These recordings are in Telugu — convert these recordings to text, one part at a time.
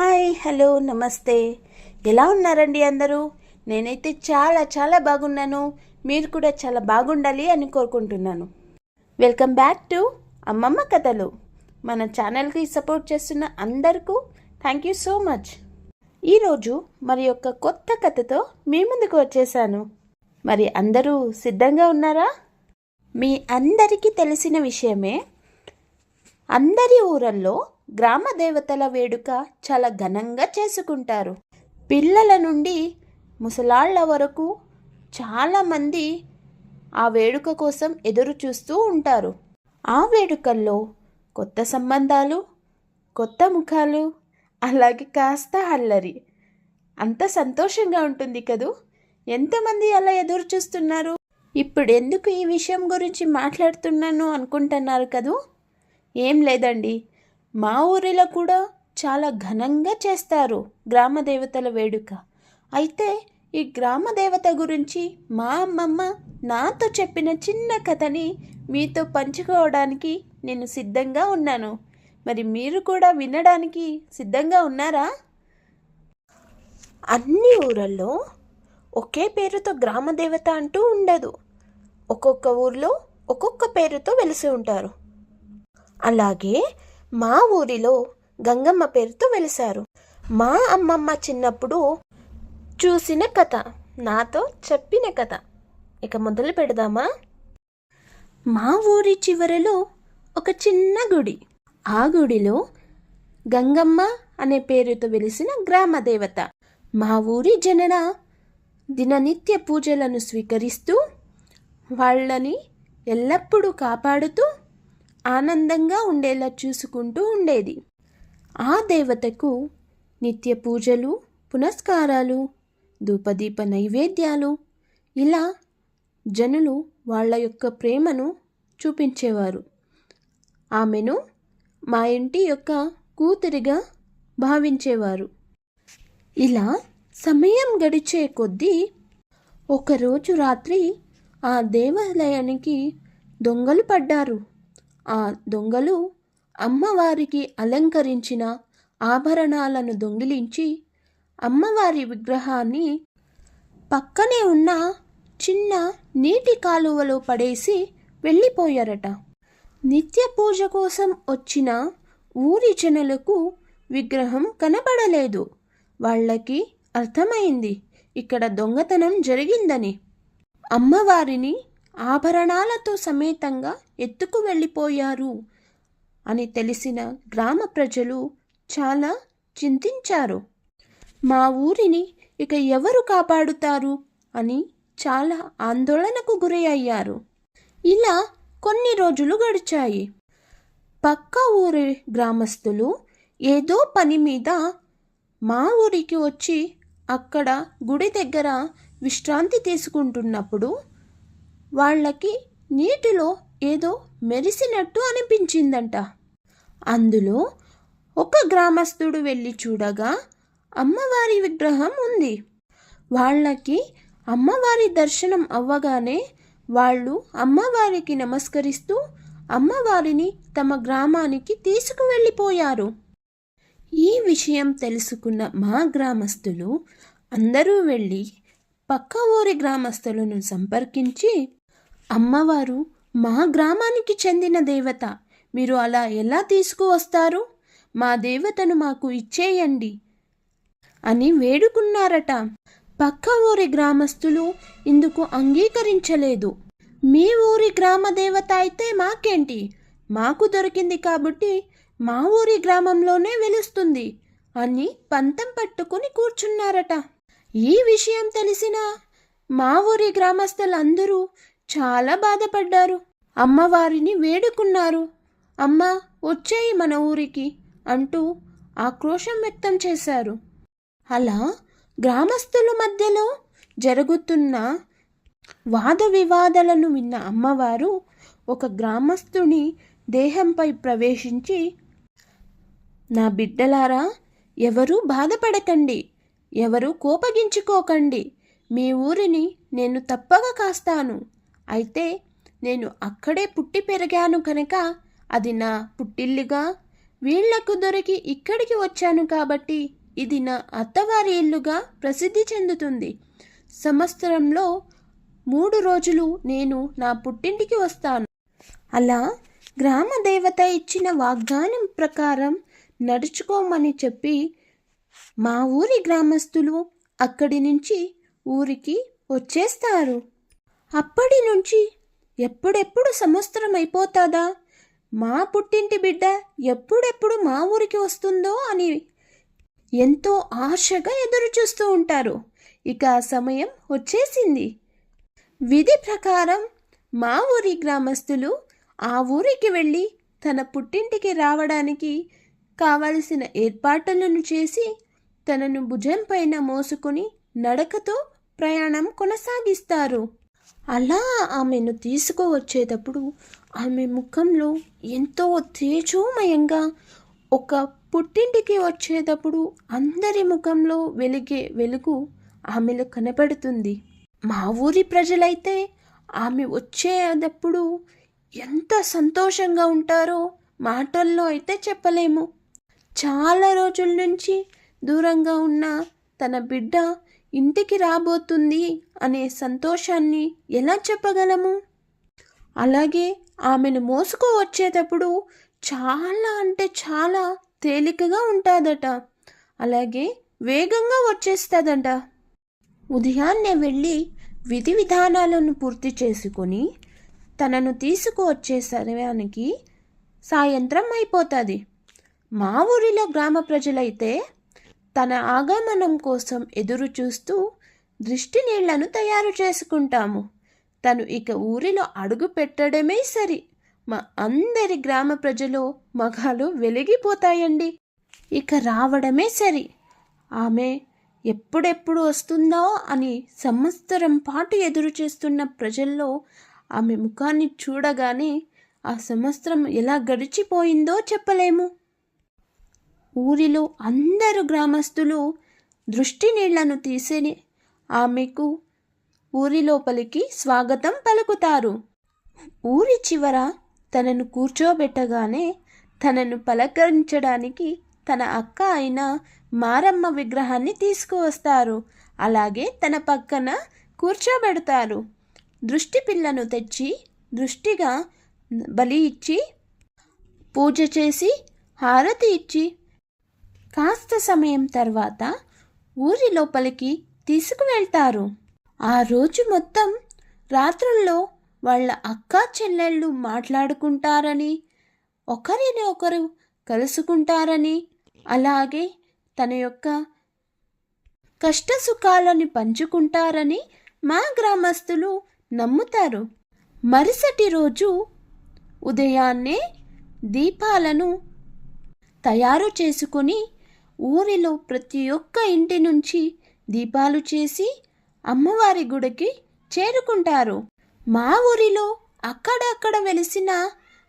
హాయ్ హలో నమస్తే. ఎలా ఉన్నారండి అందరూ? నేనైతే చాలా చాలా బాగున్నాను. మీరు కూడా చాలా బాగుండాలి అని కోరుకుంటున్నాను. వెల్కమ్ బ్యాక్ టు అమ్మమ్మ కథలు. మన ఛానల్కి సపోర్ట్ చేస్తున్న అందరికీ థ్యాంక్ యూ సో మచ్ ఈరోజు మరి యొక్క కొత్త కథతో మీ ముందుకు వచ్చేసాను. మరి అందరూ సిద్ధంగా ఉన్నారా? మీ అందరికీ తెలిసిన విషయమే అందరి ఊరల్లో గ్రామ దేవతల వేడుక చాలా ఘనంగా చేసుకుంటారు. పిల్లల నుండి ముసలాళ్ళ వరకు చాలామంది ఆ వేడుక కోసం ఎదురు చూస్తూ ఉంటారు. ఆ వేడుకల్లో కొత్త సంబంధాలు కొత్త ముఖాలు అలాగే కాస్త అల్లరి. అంత సంతోషంగా ఉంటుంది కదూ? ఎంతమంది అలా ఎదురు చూస్తున్నారు? ఇప్పుడు ఎందుకు ఈ విషయం గురించి మాట్లాడుతున్నాను అనుకుంటున్నారు కదూ? ఏం లేదండి. మా ఊరిలో కూడా చాలా ఘనంగా చేస్తారు గ్రామ దేవతల వేడుక. అయితే ఈ గ్రామ దేవత గురించి మా అమ్మమ్మ నాతో చెప్పిన చిన్న కథని మీతో పంచుకోవడానికి నేను సిద్ధంగా ఉన్నాను. మరి మీరు కూడా వినడానికి సిద్ధంగా ఉన్నారా? అన్ని ఊరల్లో ఒకే పేరుతో గ్రామ దేవత అంటూ ఉండదు. ఒక్కొక్క ఊర్లో ఒక్కొక్క పేరుతో వెలిసి ఉంటారు. అలాగే మా ఊరిలో గంగమ్మ పేరుతో వెలిశారు. మా అమ్మమ్మ చిన్నప్పుడు చూసిన కథ నాతో చెప్పిన కథ. ఇక మొదలు పెడదామా? మా ఊరి చివరలో ఒక చిన్న గుడి. ఆ గుడిలో గంగమ్మ అనే పేరుతో వెలిసిన గ్రామ దేవత. మా ఊరి జనన దిననిత్య పూజలను స్వీకరిస్తూ వాళ్ళని ఎల్లప్పుడూ కాపాడుతూ ఆనందంగా ఉండేలా చూసుకుంటూ ఉండేది. ఆ దేవతకు నిత్య పూజలు పునస్కారాలు ధూపదీప నైవేద్యాలు ఇలా జనులు వాళ్ళ యొక్క ప్రేమను చూపించేవారు. ఆమెను మా ఇంటి యొక్క కూతురిగా భావించేవారు. ఇలా సమయం గడిచే కొద్దీ ఒకరోజు రాత్రి ఆ దేవాలయానికి దొంగలు పడ్డారు. ఆ దొంగలు అమ్మవారికి అలంకరించిన ఆభరణాలను దొంగిలించి అమ్మవారి విగ్రహాన్ని పక్కనే ఉన్న చిన్న నీటి కాలువలో పడేసి వెళ్ళిపోయారట. నిత్య పూజ కోసం వచ్చిన ఊరి జనులకు విగ్రహం కనబడలేదు వాళ్ళకి అర్థమైంది ఇక్కడ దొంగతనం జరిగిందని. అమ్మవారిని ఆభరణాలతో సమేతంగా ఎత్తుకు వెళ్ళిపోయారు అని తెలిసిన గ్రామ ప్రజలు చాలా చింతించారు. మా ఊరిని ఇక ఎవరు కాపాడుతారు అని చాలా ఆందోళనకు గురి అయ్యారు ఇలా కొన్ని రోజులు గడిచాయి. పక్క ఊరి గ్రామస్తులు ఏదో పని మీద మా ఊరికి వచ్చి అక్కడ గుడి దగ్గర విశ్రాంతి తీసుకుంటున్నప్పుడు వాళ్ళకి నీటిలో ఏదో మెరిసినట్టు అనిపించిందంట. అందులో ఒక గ్రామస్తుడు వెళ్ళి చూడగా అమ్మవారి విగ్రహం ఉంది. వాళ్ళకి అమ్మవారి దర్శనం అవ్వగానే వాళ్ళు అమ్మవారికి నమస్కరిస్తూ అమ్మవారిని తమ గ్రామానికి తీసుకువెళ్ళిపోయారు. ఈ విషయం తెలుసుకున్న మా గ్రామస్తులు అందరూ వెళ్ళి పక్క ఊరి గ్రామస్తులను సంపర్కించి అమ్మవారు మా గ్రామానికి చెందిన దేవత. మీరు అలా ఎలా తీసుకువస్తారు? మా దేవతను మాకు ఇచ్చేయండి. అని వేడుకున్నారట. పక్క ఊరి గ్రామస్తులు ఇందుకు అంగీకరించలేదు. మీ ఊరి గ్రామ దేవత అయితే మాకేంటి? మాకు దొరికింది కాబట్టి మా ఊరి గ్రామంలోనే వెలుస్తుంది అని పంతం పట్టుకుని కూర్చున్నారట. ఈ విషయం తెలిసిన మా ఊరి గ్రామస్తులందరూ చాలా బాధపడ్డారు. అమ్మవారిని వేడుకున్నారు. అమ్మ వచ్చేయి మన ఊరికి అంటూ ఆక్రోశం వ్యక్తం చేశారు. అలా గ్రామస్తుల మధ్యలో జరుగుతున్న వాద వివాదాలను విన్న అమ్మవారు ఒక గ్రామస్తుని దేహంపై ప్రవేశించి నా బిడ్డలారా ఎవరూ బాధపడకండి. ఎవరు కోపగించుకోకండి. మీ ఊరిని నేను తప్పక కాస్తాను. అయితే నేను అక్కడే పుట్టి పెరిగాను కనుక అది నా పుట్టిల్లుగా వీళ్ళకు దొరికి ఇక్కడికి వచ్చాను కాబట్టి ఇది నా అత్తవారి ఇల్లుగా ప్రసిద్ధి చెందుతుంది. సంవత్సరంలో మూడు రోజులు నేను నా పుట్టింటికి వస్తాను. అలా గ్రామ దేవత ఇచ్చిన వాగ్దానం ప్రకారం నడుచుకోమని చెప్పి మా ఊరి గ్రామస్తులు అక్కడి నుంచి ఊరికి వచ్చేస్తారు. అప్పటి నుంచి ఎప్పుడెప్పుడు సంవత్సరం అయిపోతాదా మా పుట్టింటి బిడ్డ ఎప్పుడెప్పుడు మా ఊరికి వస్తుందో అని ఎంతో ఆశగా ఎదురు చూస్తూ ఉంటారు. ఇక ఆ సమయం వచ్చేసింది. విధి ప్రకారం మా ఊరి గ్రామస్తులు ఆ ఊరికి వెళ్ళి తన పుట్టింటికి రావడానికి కావలసిన ఏర్పాట్లను చేసి తనను భుజం పైన మోసుకొని నడకతో ప్రయాణం కొనసాగిస్తారు. అలా ఆమెను తీసుకువచ్చేటప్పుడు ఆమె ముఖంలో ఎంతో తేజోమయంగా ఒక పుట్టింటికి వచ్చేటప్పుడు అందరి ముఖంలో వెలిగే వెలుగు ఆమెలో కనపడుతుంది. మా ఊరి ప్రజలైతే ఆమె వచ్చేటప్పుడు ఎంత సంతోషంగా ఉంటారో మాటల్లో అయితే చెప్పలేము. చాలా రోజుల నుంచి దూరంగా ఉన్న తన బిడ్డ ఇంటికి రాబోతుంది అనే సంతోషాన్ని ఎలా చెప్పగలము? అలాగే ఆమెను మోసుకు వచ్చేటప్పుడు చాలా అంటే చాలా తేలికగా ఉంటుందట. అలాగే వేగంగా వచ్చేస్తుందంట. ఉదయాన్నే వెళ్ళి విధి విధానాలను పూర్తి చేసుకొని తనను తీసుకువచ్చే సమయానికి సాయంత్రం అయిపోతుంది. మా ఊరిలో గ్రామ ప్రజలైతే తన ఆగమనం కోసం ఎదురు చూస్తూ దృష్టి నీళ్ళను తయారు చేసుకుంటాము. తను ఇక ఊరిలో అడుగు పెట్టడమే సరి. మా అందరి గ్రామ ప్రజలు మగాలు వెలిగిపోతాయండి. ఇక రావడమే సరి. ఆమె ఎప్పుడెప్పుడు వస్తుందో అని సంవత్సరం పాటు ఎదురు చేస్తున్న ప్రజల్లో ఆమె ముఖాన్ని చూడగానే ఆ సంవత్సరం ఎలా గడిచిపోయిందో చెప్పలేము. ఊరిలో అందరు గ్రామస్తులు దృష్టి నీళ్ళను తీసేని ఆమెకు ఊరి లోపలికి స్వాగతం పలుకుతారు. ఊరి చివర తనను కూర్చోబెట్టగానే తనను పలకరించడానికి తన అక్క అయిన మారమ్మ విగ్రహాన్ని తీసుకువస్తారు. అలాగే తన పక్కన కూర్చోబెడతారు. దృష్టి పిల్లను తెచ్చి దృష్టిగా బలి ఇచ్చి పూజ చేసి హారతి ఇచ్చి కాస్త సమయం తర్వాత ఊరి లోపలికి తీసుకువెళ్తారు. ఆ రోజు మొత్తం రాత్రుల్లో వాళ్ళ అక్క చెల్లెళ్ళు మాట్లాడుకుంటారని ఒకరిని ఒకరు కలుసుకుంటారని అలాగే తన యొక్క కష్ట సుఖాలను పంచుకుంటారని మా గ్రామస్తులు నమ్ముతారు. మరుసటి రోజు ఉదయాన్నే దీపాలను తయారు చేసుకొని ఊరిలో ప్రతి ఒక్క ఇంటి నుంచి దీపాలు చేసి అమ్మవారి గుడికి చేరుకుంటారు. మా ఊరిలో అక్కడక్కడ వెలిసిన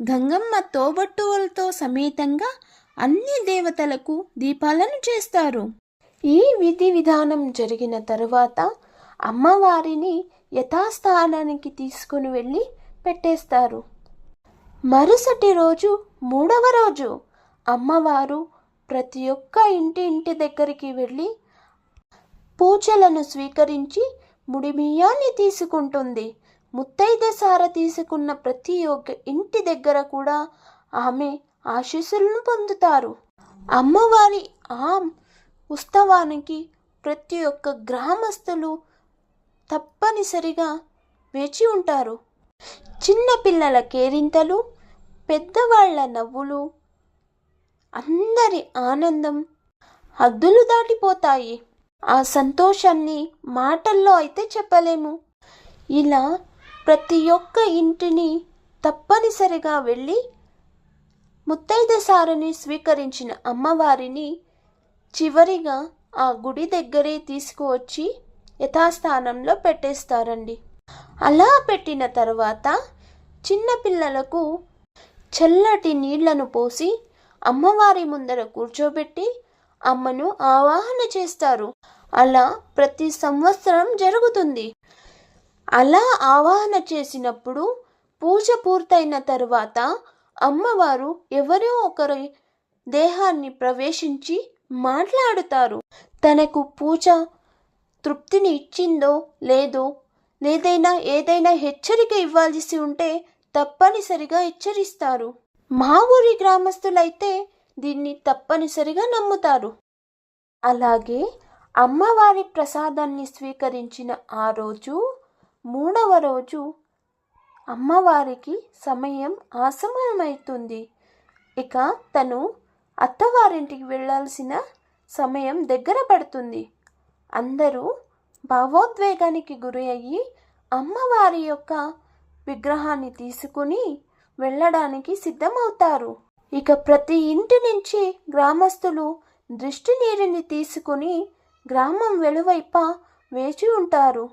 గంగమ్మ తోబట్టువులతో సమేతంగా అన్ని దేవతలకు దీపాలను చేస్తారు. ఈ విధి విధానం జరిగిన తరువాత అమ్మవారిని యథాస్థానానికి తీసుకుని వెళ్ళి పెట్టేస్తారు. మరుసటి రోజు మూడవ రోజు అమ్మవారు ప్రతి ఒక్క ఇంటి ఇంటి దగ్గరికి వెళ్ళి పూజలను స్వీకరించి ముడిమియాన్ని తీసుకుంటుంది. ముత్తైద సార తీసుకున్న ప్రతి ఒక్క ఇంటి దగ్గర కూడా ఆమె ఆశీస్సులను పొందుతారు. అమ్మవారి ఆ ఉత్సవానికి ప్రతి ఒక్క గ్రామస్తులు తప్పనిసరిగా వేచి ఉంటారు. చిన్నపిల్లల కేరింతలు పెద్దవాళ్ళ నవ్వులు అందరి ఆనందం హద్దులు దాటిపోతాయి. ఆ సంతోషాన్ని మాటల్లో అయితే చెప్పలేము. ఇలా ప్రతి ఒక్క ఇంటిని తప్పనిసరిగా వెళ్ళి ముత్తైద సారుని స్వీకరించిన అమ్మవారిని చివరిగా ఆ గుడి దగ్గరే తీసుకువచ్చి యథాస్థానంలో పెట్టేస్తారండి. అలా పెట్టిన తర్వాత చిన్నపిల్లలకు చల్లటి నీళ్ళను పోసి అమ్మవారి ముందర కూర్చోబెట్టి అమ్మను ఆవాహన చేస్తారు. అలా ప్రతి సంవత్సరం జరుగుతుంది. అలా ఆవాహన చేసినప్పుడు పూజ పూర్తయిన తరువాత అమ్మవారు ఎవరో ఒకరి దేహాన్ని ప్రవేశించి మాట్లాడుతారు. తనకు పూజ తృప్తిని ఇచ్చిందో లేదో లేదైనా ఏదైనా హెచ్చరిక ఇవ్వాల్సి ఉంటే తప్పనిసరిగా హెచ్చరిస్తారు. మా ఊరి గ్రామస్తులైతే దీన్ని తప్పనిసరిగా నమ్ముతారు. అలాగే అమ్మవారి ప్రసాదాన్ని స్వీకరించిన ఆ రోజు మూడవ రోజు అమ్మవారికి సమయం ఆసమయమవుతుంది ఇక తను అత్తవారింటికి వెళ్ళాల్సిన సమయం దగ్గర పడుతుంది. అందరూ భావోద్వేగానికి గురి అయ్యి అమ్మవారి యొక్క విగ్రహాన్ని తీసుకుని వెళ్ళడానికి సిద్ధమవుతారు. ఇక ప్రతి ఇంటి నుంచి గ్రామస్తులు దృష్టి నీరుని తీసుకుని గ్రామం వెలువైప వేచి ఉంటారు.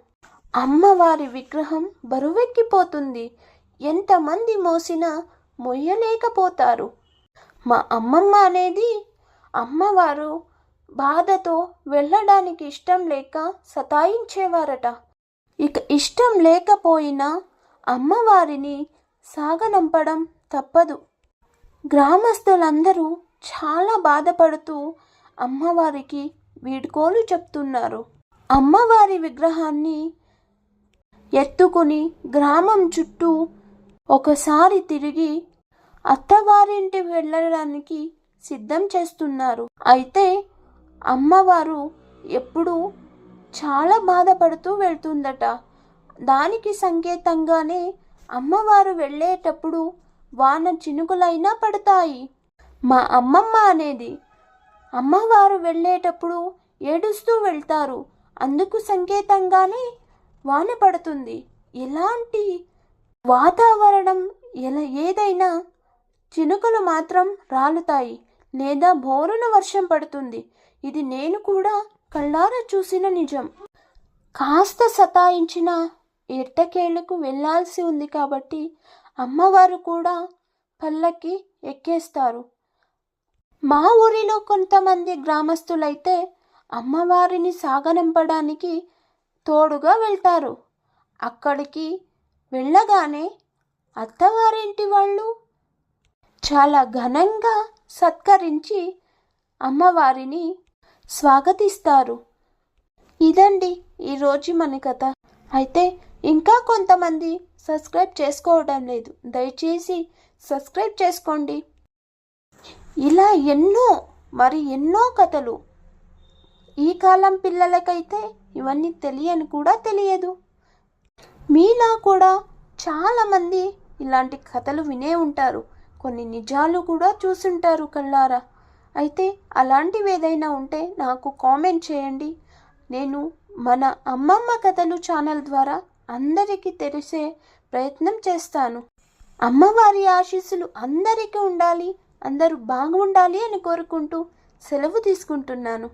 అమ్మవారి విగ్రహం బరువెక్కిపోతుంది. ఎంతమంది మోసినా మొయ్యలేకపోతారు. మా అమ్మమ్మ అనేది అమ్మవారు బాధతో వెళ్ళడానికి ఇష్టం లేక సతాయించేవారట. ఇక ఇష్టం లేకపోయినా అమ్మవారిని సాగనంపడం తప్పదు. గ్రామస్తులందరూ చాలా బాధపడుతూ అమ్మవారికి వీడ్కోలు చెప్తున్నారు. అమ్మవారి విగ్రహాన్ని ఎత్తుకుని గ్రామం చుట్టూ ఒకసారి తిరిగి అత్తవారింటి వెళ్ళడానికి సిద్ధం చేస్తున్నారు. అయితే అమ్మవారు ఎప్పుడూ చాలా బాధపడుతూ వెళ్తుందట. దానికి సంకేతంగానే అమ్మవారు వెళ్ళేటప్పుడు వాన చినుకులైనా పడతాయి. మా అమ్మమ్మ అనేది అమ్మవారు వెళ్ళేటప్పుడు ఏడుస్తూ వెళ్తారు. అందుకు సంకేతంగానే వాన పడుతుంది. ఎలాంటి వాతావరణం ఎలా ఏదైనా చినుకులు మాత్రం రాలుతాయి లేదా బోరున వర్షం పడుతుంది. ఇది నేను కూడా కళ్ళారా చూసిన నిజం. కాస్త సతాయించిన ఎట్టకేళ్ళకు వెళ్ళాల్సి ఉంది కాబట్టి అమ్మవారు కూడా పల్లకి ఎక్కేస్తారు. మా ఊరిలో కొంతమంది గ్రామస్తులైతే అమ్మవారిని సాగనంపడానికి తోడుగా వెళ్తారు. అక్కడికి వెళ్ళగానే అత్తవారింటి వాళ్ళు చాలా ఘనంగా సత్కరించి అమ్మవారిని స్వాగతిస్తారు. ఇదండి ఈరోజు మన కథ. అయితే ఇంకా కొంతమంది సబ్స్క్రైబ్ చేసుకోవడం లేదు. దయచేసి సబ్స్క్రైబ్ చేసుకోండి. ఇలా ఎన్నో మరి ఎన్నో కథలు ఈ కాలం పిల్లలకైతే ఇవన్నీ తెలియని కూడా తెలియదు. మీలా కూడా చాలామంది ఇలాంటి కథలు వినే ఉంటారు. కొన్ని నిజాలు కూడా చూసుంటారు కళ్ళారా? అయితే అలాంటివి ఏదైనా ఉంటే నాకు కామెంట్ చేయండి. నేను మన అమ్మమ్మ కథలు ఛానల్ ద్వారా అందరికీ తెలిసే ప్రయత్నం చేస్తాను. అమ్మవారి ఆశీస్సులు అందరికీ ఉండాలి అందరూ బాగుండాలి అని కోరుకుంటూ సెలవు తీసుకుంటున్నాను.